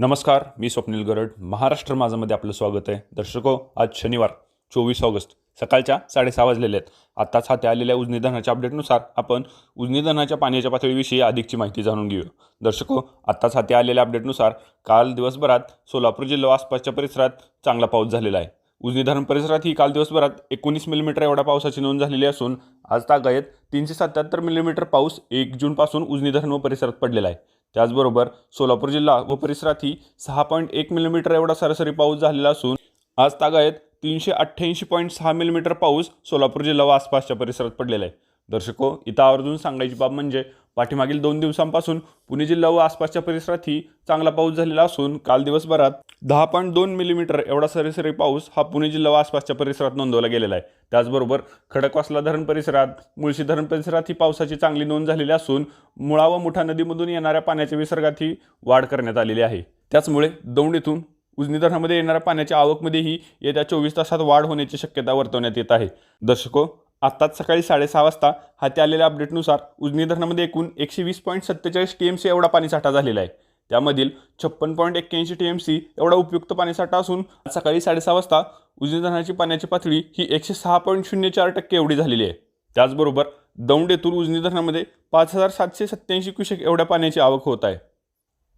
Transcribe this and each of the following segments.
नमस्कार मी स्वप्नील गरड. महाराष्ट्र माझामध्ये आपलं स्वागत आहे. दर्शको आज शनिवार चोवीस ऑगस्ट सकाळच्या साडेसहा वाजलेले आहेत. आत्ताच हाती आलेल्या उजनीधनाच्या अपडेटनुसार आपण उजनीधनाच्या पाण्याच्या पातळीविषयी अधिकची माहिती जाणून घेऊ दर्शको आत्ताच हाती आलेल्या अपडेटनुसार काल दिवसभरात सोलापूर जिल्हा आसपासच्या परिसरात चांगला पाऊस झालेला आहे. उजनी धरण परिसरात ही काल दिवसभरात एकोणीस मिलीमीटर एवढा पावसाची नोंद झालेली असून आज तागायत तीनशे सत्याहत्तर मिलीमीटर पाऊस एक जूनपासून उजनी धरण व परिसरात पडलेला आहे. त्याचबरोबर सोलापूर जिल्हा व परिसरातही सहा पॉईंट एक मिलीमीटर एवढा सरासरी पाऊस झालेला असून आज तागायत तीनशे अठ्ठ्याऐंशी पॉईंट सहा मिलीमीटर पाऊस सोलापूर जिल्हा व आसपासच्या परिसरात पडलेला आहे. दर्शको इथं आवर्जून सांगायची बाब म्हणजे पाठीमागील दोन दिवसांपासून पुणे जिल्हा व आसपासच्या परिसरातही चांगला पाऊस झालेला असून काल दिवसभरात दहा पॉईंट दोन मिलीमीटर एवढा सरासरी पाऊस हा पुणे जिल्हा व आसपासच्या परिसरात नोंदवला गेलेला आहे. त्याचबरोबर खडकवासला धरण परिसरात मुळशी धरण परिसरात ही पावसाची चांगली नोंद झालेली असून मुळा व मुठा नदीमधून येणाऱ्या पाण्याच्या विसर्गातही वाढ करण्यात आलेली आहे. त्याचमुळे दौंड येथून उजनी धरणामध्ये येणाऱ्या पाण्याच्या आवकमध्येही येत्या चोवीस तासात वाढ होण्याची शक्यता वर्तवण्यात येत आहे. दर्शको आत्ताच सकाळी साडेसहा वाजता हाती आलेल्या अपडेटनुसार उजनी धरणामध्ये एकूण एकशे वीस पॉईंट सत्तेचाळीस टी एम सी एवढा पाणीसाठा झालेला आहे. त्यामधील छप्पन पॉईंट एक्क्याऐंशी टी एम सी एवढा उपयुक्त पाणीसाठा असून आज सकाळी साडेसहा वाजता उजनी धरणाची पाण्याची पातळी ही एकशे सहा पॉईंट शून्य चार टक्के एवढी झालेली आहे. त्याचबरोबर दौंड येथून उजनी धरणामध्ये पाच हजार सातशे सत्त्याऐंशी क्युसेक एवढ्या पाण्याची आवक होत आहे.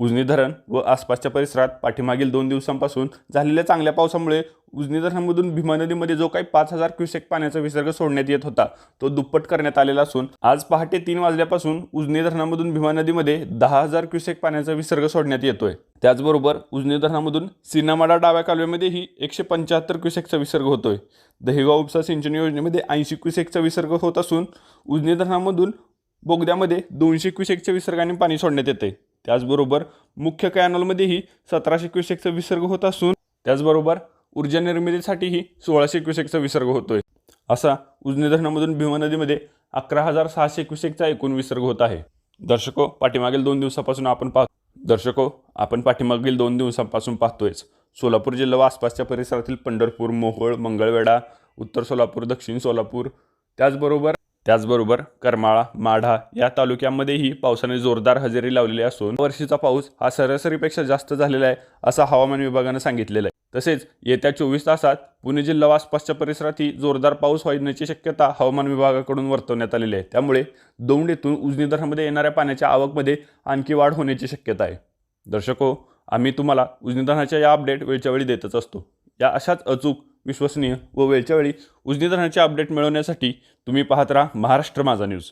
उजनी धरण व आसपासच्या परिसरात पाठीमागील दोन दिवसांपासून झालेल्या चांगल्या पावसामुळे उजनी धरणामधून भीमा नदीमध्ये जो काही पाच हजार क्युसेक पाण्याचा विसर्ग सोडण्यात येत होता तो दुप्पट करण्यात आलेला असून आज पहाटे तीन वाजल्यापासून उजनी धरणामधून भीमा नदीमध्ये दहा हजार क्युसेक पाण्याचा विसर्ग सोडण्यात येतोय. त्याचबरोबर उजनी धरणामधून सिन्नामाडा डाव्या कालव्यामध्येही एकशे पंच्याहत्तर क्युसेकचा विसर्ग होतोय. दहिगाव उपसा सिंचन योजनेमध्ये ऐंशी क्युसेकचा विसर्ग होत असून उजनी धरणामधून बोगद्यामध्ये दोनशे क्युसेकच्या विसर्गाने पाणी सोडण्यात येते त्याचबरोबर मुख्य कॅनॉलमध्येही सतराशे क्युसेकचा विसर्ग होत असून त्याचबरोबर ऊर्जा निर्मितीसाठीही सोळाशे क्युसेकचा विसर्ग होतोय. असा उजनी धरणामधून भीमा नदीमध्ये अकरा हजार सहाशे क्युसेकचा एकूण विसर्ग होत आहे. दर्शको पाठीमागील दोन दिवसापासून आपण पाहतो दर्शको आपण पाठीमागील दोन दिवसांपासून पाहतोयच. सोलापूर जिल्हा व आसपासच्या परिसरातील पंढरपूर मोहोळ मंगळवेढा उत्तर सोलापूर दक्षिण सोलापूर त्याचबरोबर त्याचबरोबर करमाळा माढा या तालुक्यामध्येही पावसाने जोरदार हजेरी लावलेली असून वर्षीचा पाऊस हा सरासरीपेक्षा जास्त झालेला आहे असं हवामान विभागानं सांगितलेलं आहे. तसेच येत्या चोवीस तासात पुणे जिल्हा व आसपासच्या परिसरातही जोरदार पाऊस होण्याची शक्यता हवामान विभागाकडून वर्तवण्यात आलेली आहे. त्यामुळे दौंड येथून उजनी धरणामध्ये येणाऱ्या पाण्याच्या आवकमध्ये आणखी वाढ होण्याची शक्यता आहे. दर्शको आम्ही तुम्हाला उजनी धरणाच्या या अपडेट वेळच्या वेळी देतच असतो. या अशाच अचूक विश्वसनीय व वेळच्या वेळी उजनी धरणाचे अपडेट मिळवण्यासाठी तुम्ही पाहत राहा महाराष्ट्र माझा न्यूज.